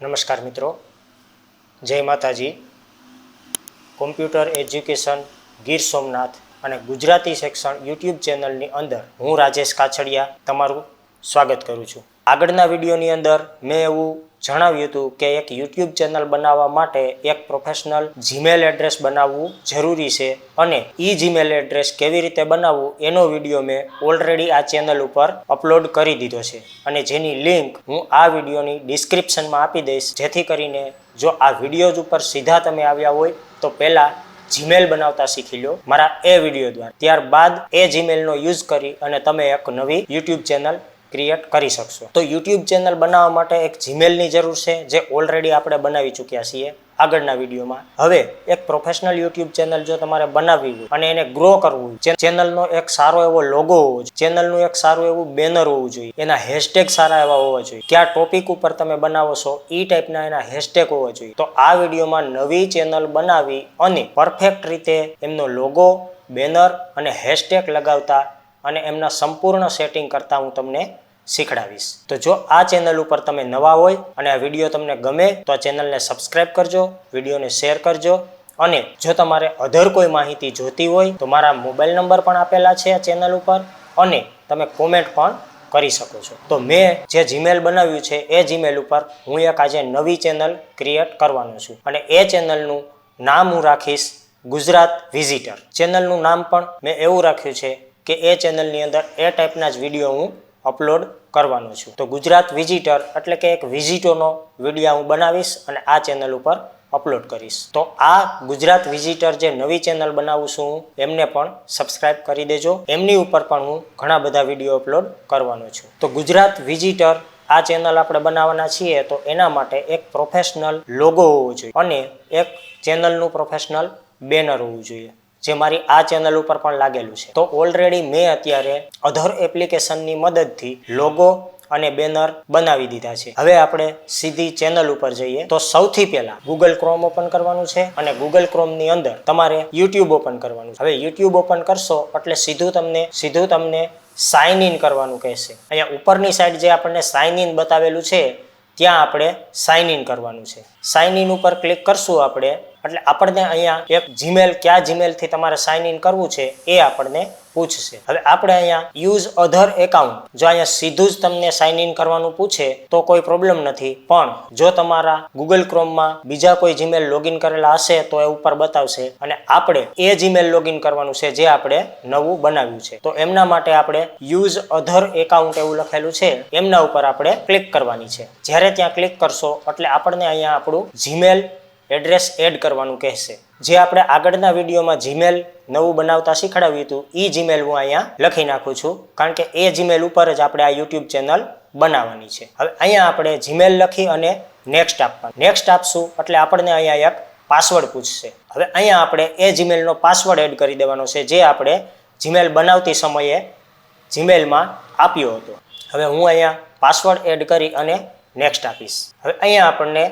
નમસ્કાર મિત્રો. જય માતાજી. કોમ્પ્યુટર એજ્યુકેશન ગીર સોમનાથ અને ગુજરાતી શિક્ષણ યુટ્યુબ ચેનલની અંદર હું રાજેશ કાછડિયા તમારું સ્વાગત કરું છું. આગળના વિડીયોની અંદર મેં એવું જણાવ્યું હતું કે એક યુટ્યુબ ચેનલ બનાવવા માટે એક પ્રોફેશનલ જીમેલ એડ્રેસ બનાવવું જરૂરી છે અને ઈ જીમેલ એડ્રેસ કેવી રીતે બનાવવું એનો વીડિયો મેં ઓલરેડી આ ચેનલ ઉપર અપલોડ કરી દીધો છે. અને જેની લિંક હું આ વિડીયોની ડિસ્ક્રિપ્શનમાં આપી દઈશ. જેથી કરીને જો આ વિડીયોઝ ઉપર સીધા તમે આવ્યા હોય તો પહેલાં જીમેલ બનાવતા શીખી લો મારા એ વીડિયો દ્વારા. ત્યારબાદ એ જીમેલનો યુઝ કરી અને તમે એક નવી યુટ્યુબ ચેનલ ક્રિએટ કરી શકશો. તો યુટ્યુબ ચેનલ બનાવવા માટે એક જીમેલની જરૂર છે, જે ઓલરેડી આપણે બનાવી ચૂક્યા છીએ આગળના વિડીયોમાં. હવે એક પ્રોફેશનલ યુટ્યુબ ચેનલ જો તમારે બનાવવી હોય અને એને ગ્રો કરવું ચેનલનો એક સારો એવો લોગો હોવો જોઈએ ચેનલનું એક સારું એવું બેનર હોવું જોઈએ, એના હેશટેગ સારા એવા હોવા જોઈએ. કયા ટોપિક ઉપર તમે બનાવો છો એ ટાઈપના એના હેશટેગ હોવા જોઈએ. તો આ વિડીયોમાં નવી ચેનલ બનાવી અને પરફેક્ટ રીતે એમનો લોગો બેનર અને હેશટેગ લગાવતા અને એમના સંપૂર્ણ સેટિંગ કરતા હું તમને શીખડાવીશ. તો જો આ ચેનલ ઉપર તમે નવા હોય અને આ વીડિયો તમને ગમે, તો આ ચેનલને સબસ્ક્રાઇબ કરજો વિડીયોને શેર કરજો અને જો તમારે અધર કોઈ માહિતી જોતી હોય, તો મારા મોબાઈલ નંબર પણ આપેલા છે આ ચેનલ ઉપર અને તમે કોમેન્ટ પણ કરી શકો છો. તો મેં જે જીમેલ બનાવ્યું છે, એ જીમેલ ઉપર હું એક આજે નવી ચેનલ ક્રિએટ કરવાનો છું અને એ ચેનલનું નામ હું રાખીશ ગુજરાત વિઝિટર ચેનલનું નામ પણ મેં એવું રાખ્યું છે કે એ ચેનલની અંદર એ ટાઈપના જ વીડિયો હું અપલોડ કરવાનો છું. તો ગુજરાત વિઝિટર એટલે કે એક વિઝિટોનો વીડિયો હું બનાવીશ અને આ ચેનલ ઉપર અપલોડ કરીશ. તો આ ગુજરાત વિઝિટર જે નવી ચેનલ બનાવું છું હું, એમને પણ સબસ્ક્રાઇબ કરી દેજો. એમની ઉપર પણ હું ઘણા બધા વીડિયો અપલોડ કરવાનો છું. તો ગુજરાત વિઝિટર આ ચેનલ આપણે બનાવવાના છીએ તો એના માટે એક પ્રોફેશનલ લોગો હોવો જોઈએ અને એક ચેનલનું પ્રોફેશનલ બેનર હોવું જોઈએ. જે મારી આ ચેનલ ઉપર પણ લાગેલું છે. તો ઓલરેડી મેં અત્યારે અધર એપ્લિકેશનની મદદથી લોગો અને બેનર બનાવી દીધા છે. હવે આપણે સીધી ચેનલ ઉપર જઈએ. તો સૌથી પહેલા ગૂગલ ક્રોમ ઓપન કરવાનું છે અને ગૂગલ ક્રોમની અંદર તમારે યુટ્યુબ ઓપન કરવાનું છે. હવે યુટ્યુબ ઓપન કરશો એટલે સીધું તમને સીધું તમને સાઇન ઇન કરવાનું કહેશે. અહીંયા ઉપરની સાઈડ જે આપણને સાઇન ઇન બતાવેલું છે, ત્યાં આપણે સાઇન ઇન કરવાનું છે. સાઇન ઇન ઉપર ક્લિક કરશું આપણે એટલે આપણને અહીંયા એક જીમેલ કયા જીમેલથી તમારે સાઇન ઇન કરવું છે એ આપણને પૂછશે. હવે આપણે અહીંયા યુઝ અધર એકાઉન્ટ જો અહીંયા સીધું જ તમને સાઇન ઇન કરવાનું પૂછે, તો કોઈ પ્રોબ્લેમ નથી. પણ જો તમારા ગૂગલ ક્રોમમાં બીજા કોઈ જીમેલ લોગિન કરેલા હશે, તો એ ઉપર બતાવશે. અને આપણે એ જીમેલ લોગિન કરવાનું છે, જે આપણે નવું બનાવ્યું છે. તો એમના માટે આપણે યુઝ અધર એકાઉન્ટ એવું લખેલું છે. એમના ઉપર આપણે ક્લિક કરવાની છે. જ્યારે ત્યાં ક્લિક કરશો, એટલે આપણને અહીંયા આપણું જીમેલ એડ્રેસ એડ કરવાનું કહેશે. જે આપણે આગળના વિડીયોમાં જીમેલ નવું બનાવતા શીખડાવ્યું હતું એ જીમેલ હું અહીંયા લખી નાખું છું. કારણ કે એ જીમેલ ઉપર જ આપણે આ યુટ્યુબ ચેનલ બનાવવાની છે. હવે અહીંયા આપણે જીમેલ લખી અને નેક્સ્ટ આપવાનું. નેક્સ્ટ આપશું એટલે આપણને અહીંયા એક પાસવર્ડ પૂછશે. હવે અહીંયા આપણે એ જીમેલનો પાસવર્ડ એડ કરી દેવાનો છે, જે આપણે જીમેલ બનાવતી સમયે જીમેલમાં આપ્યો હતો. હવે હું અહીંયા પાસવર્ડ એડ કરી અને નેક્સ્ટ આપીશ. હવે અહીંયા આપણને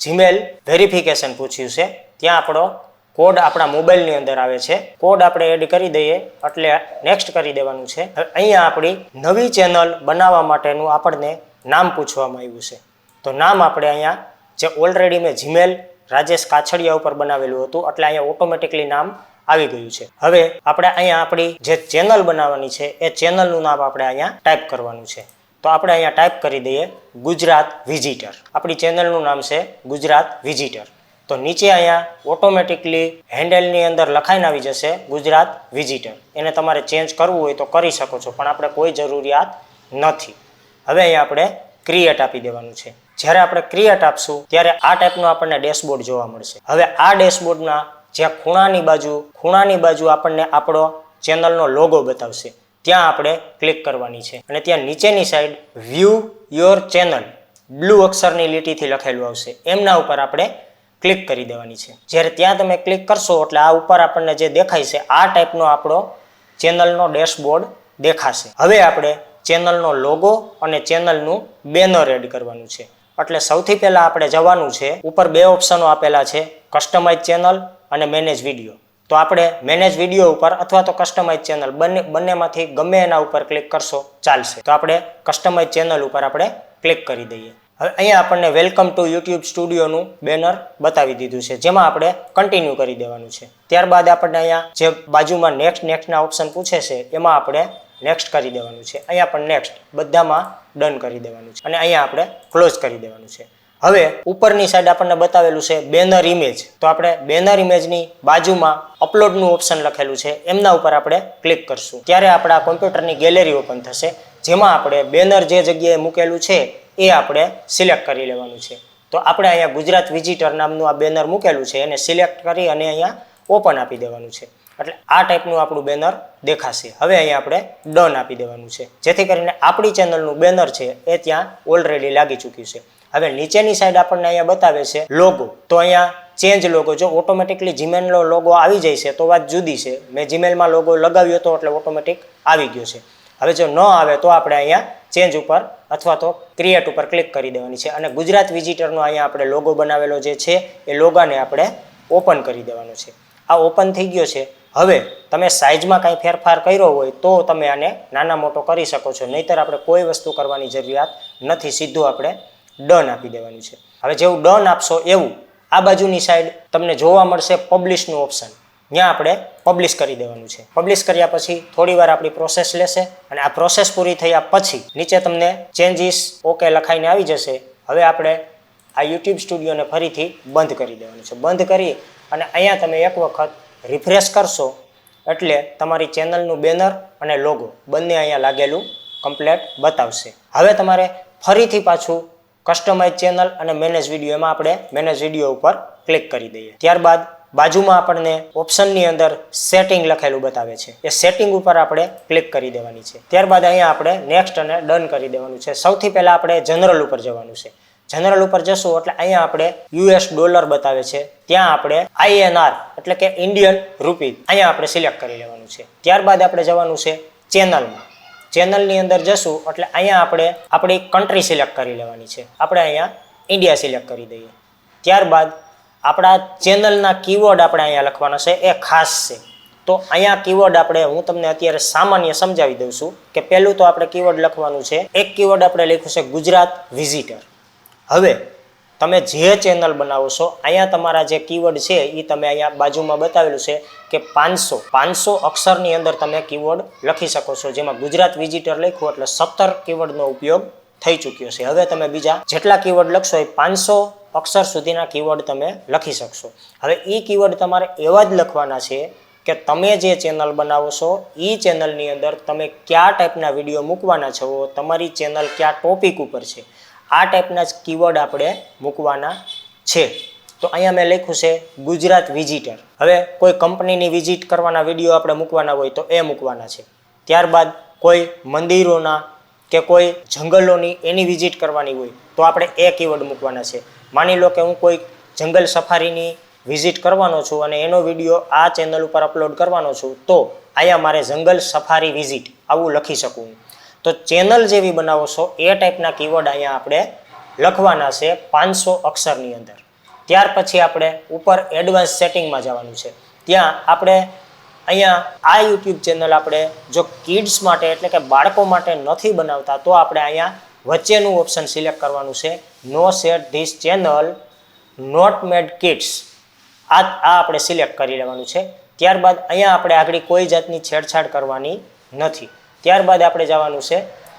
જીમેલ વેરિફિકેશન પૂછ્યું છે. ત્યાં આપણો કોડ આપણા મોબાઈલની અંદર આવે છે. કોડ આપણે એડ કરી દઈએ, એટલે નેક્સ્ટ કરી દેવાનું છે. અહીંયા આપણી નવી ચેનલ બનાવવા માટેનું આપણને નામ પૂછવામાં આવ્યું છે. તો નામ આપણે અહીંયા જે ઓલરેડી મેં જીમેલ રાજેશ કાછડિયા ઉપર બનાવેલું હતું, એટલે અહીંયા ઓટોમેટિકલી નામ આવી ગયું છે. હવે આપણે અહીંયા આપણી જે ચેનલ બનાવવાની છે, એ ચેનલનું નામ આપણે અહીંયા ટાઈપ કરવાનું છે. તો આપણે અહીંયા ટાઈપ કરી દઈએ ગુજરાત વિઝિટર આપણી ચેનલનું નામ છે ગુજરાત વિઝિટર તો નીચે અહીંયા ઓટોમેટિકલી હેન્ડલની અંદર લખાઈને આવી જશે ગુજરાત વિઝિટર એને તમારે ચેન્જ કરવું હોય તો કરી શકો છો, પણ આપણે કોઈ જરૂરિયાત નથી. હવે અહીંયા આપણે ક્રિએટ આપી દેવાનું છે. જ્યારે આપણે ક્રિએટ આપશું, ત્યારે આ ટાઈપનું આપણને ડેશબોર્ડ જોવા મળશે. હવે આ ડેશબોર્ડના જ્યાં ખૂણાની બાજુ ખૂણાની બાજુ આપણને આપણો ચેનલનો લોગો બતાવશે. ત્યાં આપણે ક્લિક કરવાની છે. અને ત્યાં નીચેની side view your channel blue અક્ષરની લીટીથી લખેલું આવશે. એમના ઉપર આપણે ક્લિક કરી દેવાની છે. જ્યારે ત્યાં તમે ક્લિક કરશો એટલે આ ઉપર આપણને જે દેખાય છે, આ ટાઈપનો આપણો ચેનલનો ડેશબોર્ડ દેખાશે. હવે આપણે ચેનલનો લોગો અને ચેનલનું બેનર એડ કરવાનું છે. એટલે સૌથી પહેલાં આપણે જવાનું છે, ઉપર બે ઓપ્શનો આપેલા છે કસ્ટમાઇઝ ચેનલ અને મેનેજ વીડિયો તો આપણે મેનેજ વીડિયો ઉપર અથવા તો કસ્ટમાઇઝ ચેનલ બંને, બંનેમાંથી ગમે એના ઉપર ક્લિક કરશો, ચાલશે. તો આપણે કસ્ટમાઇઝ ચેનલ ઉપર આપણે ક્લિક કરી દઈએ. હવે અહીંયા આપણને વેલકમ ટુ યુટ્યુબ સ્ટુડિયોનું બેનર બતાવી દીધું છે, જેમાં આપણે કન્ટિન્યુ કરી દેવાનું છે. ત્યારબાદ આપણને અહીંયા જે બાજુમાં નેક્સ્ટ નેક્સ્ટના ઓપ્શન પૂછે છે, એમાં આપણે નેક્સ્ટ કરી દેવાનું છે. અહીંયા પણ નેક્સ્ટ બધામાં ડન કરી દેવાનું છે. અને અહીંયા આપણે ક્લોઝ કરી દેવાનું છે. હવે ઉપરની સાઈડ આપણને બતાવેલું છે બેનર ઇમેજ તો આપણે બેનર ઇમેજની બાજુમાં અપલોડનું ઓપ્શન લખેલું છે. એમના ઉપર આપણે ક્લિક કરશું. ત્યારે આપણા કોમ્પ્યુટરની ગેલેરી ઓપન થશે. જેમાં આપણે બેનર જે જગ્યાએ મૂકેલું છે, એ આપણે સિલેક્ટ કરી લેવાનું છે. તો આપણે અહીંયા ગુજરાત વિઝિટર નામનું આ બેનર મૂકેલું છે. એને સિલેક્ટ કરી અને અહીંયા ઓપન આપી દેવાનું છે. એટલે આ ટાઈપનું આપણું બેનર દેખાશે. હવે અહીંયા આપણે ડન આપી દેવાનું છે. જેથી કરીને આપણી ચેનલનું બેનર છે, એ ત્યાં ઓલરેડી લાગી ચૂક્યું છે. હવે નીચેની સાઈડ આપણને અહીંયા બતાવે છે લોગો તો અહીંયા ચેન્જ લોગો જો ઓટોમેટિકલી જીમેલનો લોગો આવી જાય છે તો વાત જુદી છે. મેં જીમેલમાં લોગો લગાવ્યો હતો, એટલે ઓટોમેટિક આવી ગયો છે. હવે જો ન આવે, તો આપણે અહીંયા ચેન્જ ઉપર અથવા તો ક્રિએટ ઉપર ક્લિક કરી દેવાની છે. અને ગુજરાત વિઝિટરનો અહીંયા આપણે લોગો બનાવેલો જે છે, એ લોગાને આપણે ઓપન કરી દેવાનો છે. આ ઓપન થઈ ગયો છે. હવે તમે સાઇઝમાં કાંઈ ફેરફાર કર્યો હોય, તો તમે આને નાના મોટો કરી શકો છો. નહીતર આપણે કોઈ વસ્તુ કરવાની જરૂરિયાત નથી. સીધું આપણે ડન આપી દેવાનું છે. હવે જેવું ડન આપશો એવું, આ બાજુની સાઈડ તમને જોવા મળશે પબ્લિશનું ઓપ્શન ત્યાં આપણે પબ્લિશ કરી દેવાનું છે. પબ્લિશ કર્યા પછી થોડી વાર આપણી પ્રોસેસ લેશે અને આ પ્રોસેસ પૂરી થયા પછી નીચે તમને ચેન્જીસ ઓકે લખાઈને આવી જશે. હવે આપણે આ યુટ્યુબ સ્ટુડિયોને ફરીથી બંધ કરી દેવાનું છે. બંધ કરી અને અહીંયા તમે એક વખત રિફ્રેશ કરશો એટલે તમારી ચેનલનું બેનર અને લોગો બંને અહીંયા લાગેલું કમ્પ્લેટ બતાવશે. હવે તમારે ફરીથી પાછું કસ્ટમાઇઝ ચેનલ અને મેનેજ વીડિયો એમાં આપણે મેનેજ વીડિયો ઉપર ક્લિક કરી દઈએ. ત્યારબાદ બાજુમાં આપણને ઓપ્શનની અંદર સેટિંગ લખેલું બતાવે છે. એ સેટિંગ ઉપર આપણે ક્લિક કરી દેવાની છે. ત્યારબાદ અહીંયા આપણે નેક્સ્ટ અને ડન કરી દેવાનું છે. સૌથી પહેલાં આપણે જનરલ ઉપર જવાનું છે. જનરલ ઉપર જશું એટલે અહીંયા આપણે યુએસ ડોલર બતાવે છે. ત્યાં આપણે આઈએનઆર એટલે કે ઇન્ડિયન રૂપી અહીંયા આપણે સિલેક્ટ કરી લેવાનું છે. ત્યારબાદ આપણે જવાનું છે ચેનલમાં ચેનલની અંદર જશું, એટલે અહીંયા આપણે, આપણી કન્ટ્રી સિલેક્ટ કરી લેવાની છે. આપણે અહીંયા ઇન્ડિયા સિલેક્ટ કરી દઈએ. ત્યારબાદ આપણા ચેનલના કીવર્ડ આપણે અહીંયા લખવાના છે, એ ખાસ છે. તો અહીંયા કીવર્ડ આપણે, હું તમને અત્યારે સામાન્ય સમજાવી દઉં છું કે પહેલું તો આપણે કીવર્ડ લખવાનું છે. એક કીવર્ડ આપણે લખ્યું છે ગુજરાત વિઝિટર હવે તમે જે ચેનલ બનાવો છો, અહીંયા તમારા જે કીવર્ડ છે એ તમે અહીંયા બાજુમાં બતાવેલું છે કે પાંચસો પાંચસો અક્ષરની અંદર તમે કીવર્ડ લખી શકો છો, જેમાં ગુજરાત વિઝિટર લખ્યું એટલે સત્તર કીવર્ડનો ઉપયોગ થઈ ચૂક્યો છે. હવે તમે બીજા જેટલા કીવર્ડ લખશો, એ પાંચસો અક્ષર સુધીના કીવર્ડ તમે લખી શકશો. હવે એ કીવર્ડ તમારે એવા જ લખવાના છે કે તમે જે ચેનલ બનાવો છો એ ચેનલની અંદર તમે કયા ટાઈપના વીડિયો મૂકવાના છો, તમારી ચેનલ કયા ટોપિક ઉપર છે. આ ટાઈપના જ કીવર્ડ આપણે મૂકવાના છે. તો અહીંયા મેં લખ્યું છે ગુજરાત વિઝિટર હવે કોઈ કંપનીની વિઝિટ કરવાના વીડિયો આપણે મૂકવાના હોય તો એ મૂકવાના છે. ત્યારબાદ કોઈ મંદિરોના કે કોઈ જંગલોની એની વિઝિટ કરવાની હોય તો આપણે એ કીવર્ડ મૂકવાના છે. માની લો કે હું કોઈ જંગલ સફારીની વિઝિટ કરવાનો છું અને એનો વીડિયો આ ચેનલ ઉપર અપલોડ કરવાનો છું તો અહીંયા મારે જંગલ સફારી વિઝિટ આવું લખી શકું તો ચેનલ જેવી બનાવો છો, એ ટાઈપના કીવર્ડ અહીંયા આપણે લખવાના છે પાંચસો અક્ષરની અંદર. ત્યાર પછી આપણે ઉપર એડવાન્સ સેટિંગમાં જવાનું છે. ત્યાં આપણે અહીંયા આ યુટ્યુબ ચેનલ આપણે જો કિડ્સ માટે એટલે કે બાળકો માટે નથી બનાવતા, તો આપણે અહીંયા વચ્ચેનું ઓપ્શન સિલેક્ટ કરવાનું છે. No set this channel not made kids આ આ આપણે સિલેક્ટ કરી લેવાનું છે. ત્યારબાદ અહીંયા આપણે આગળ કોઈ જાતની છેડછાડ કરવાની નથી. ત્યારબાદ આપણે જવાનું છે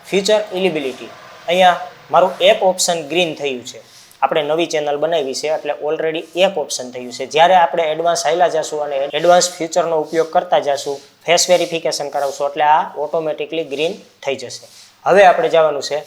ફ્યુચર ઇલિબિલિટી અહીંયા મારું એક ઓપ્શન ગ્રીન થયું છે. આપણે નવી ચેનલ બનાવી છે એટલે ઓલરેડી એક ઓપ્શન થયું છે. જ્યારે આપણે એડવાન્સ હાઈલા જશું અને એડવાન્સ ફ્યુચરનો ઉપયોગ કરતા જશું ફેસ વેરિફિકેશન કરાવશું, એટલે આ ઓટોમેટિકલી ગ્રીન થઈ જશે. હવે આપણે જવાનું છે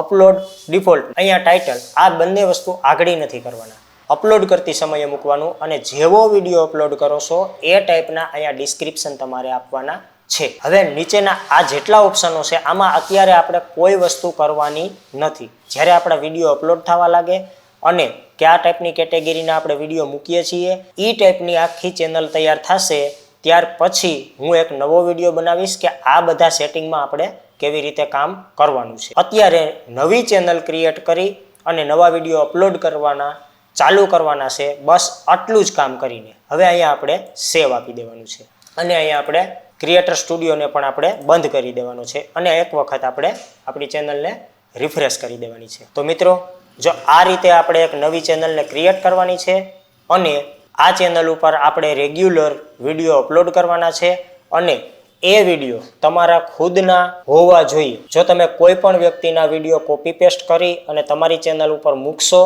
અપલોડ ડિફોલ્ટ અહીંયા ટાઇટલ આ બંને વસ્તુ આગળી નથી કરવાના. અપલોડ કરતી સમયે મૂકવાનું અને જેવો વીડિયો અપલોડ કરો છો, એ ટાઈપના અહીંયા ડિસ્ક્રિપ્શન તમારે આપવાના છે. હવે નીચેના આ જેટલા ઓપ્શનો છે, આમાં અત્યારે આપણે કોઈ વસ્તુ કરવાની નથી. જ્યારે આપણા વીડિયો અપલોડ થવા લાગે અને કયા ટાઈપની કેટેગરીના આપણે વીડિયો મૂકીએ છીએ એ ટાઈપની આખી ચેનલ તૈયાર થશે, ત્યાર પછી હું એક નવો વીડિયો બનાવીશ કે આ બધા સેટિંગમાં આપણે કેવી રીતે કામ કરવાનું છે. અત્યારે નવી ચેનલ ક્રિએટ કરી અને નવા વીડિયો અપલોડ કરવાના, ચાલુ કરવાના છે, બસ આટલું જ કામ કરીને. હવે અહીંયા આપણે સેવ આપી દેવાનું છે. અને અહીંયા આપણે ક્રિએટર સ્ટુડિયોને પણ આપણે બંધ કરી દેવાનો છે અને એક વખત આપણે આપણી ચેનલને રિફ્રેશ કરી દેવાની છે. તો મિત્રો, જો આ રીતે આપણે એક નવી ચેનલને ક્રિએટ કરવાની છે અને આ ચેનલ ઉપર આપણે રેગ્યુલર વીડિયો અપલોડ કરવાના છે અને એ વીડિયો તમારા ખુદના હોવા જોઈએ. જો તમે કોઈ પણ વ્યક્તિના વીડિયો કોપી પેસ્ટ કરી અને તમારી ચેનલ ઉપર મૂકશો,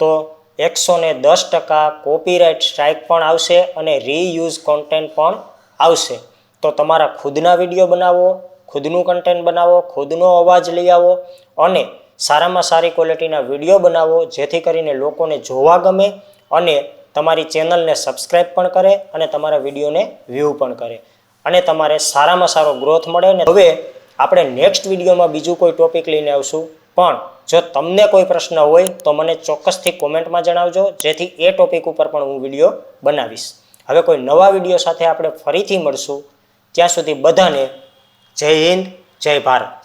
તો એકસો ને દસ ટકા કોપીરાઇટ સ્ટ્રાઇક પણ આવશે અને રીયુઝ કોન્ટેન્ટ પણ આવશે. તો તમારા ખુદના વીડિયો બનાવો, ખુદનું કન્ટેન્ટ બનાવો, ખુદનો અવાજ લઈ આવો અને સારામાં સારી ક્વોલિટીના વીડિયો બનાવો, જેથી કરીને લોકોને જોવા ગમે અને તમારી ચેનલને સબસ્ક્રાઈબ પણ કરે અને તમારા વિડીયોને વ્યૂ પણ કરે. અને તમારે સારામાં સારો ગ્રોથ મળે ને હવે આપણે નેક્સ્ટ વિડીયોમાં બીજું કોઈ ટોપિક લઈને આવશું. પણ જો તમને કોઈ પ્રશ્ન હોય તો મને ચોક્કસથી કોમેન્ટમાં જણાવજો, જેથી એ ટોપિક ઉપર પણ હું વીડિયો બનાવીશ. હવે કોઈ નવા વીડિયો સાથે આપણે ફરીથી મળશું. ત્યાં સુધી બધાને જય હિન્દ જય ભારત.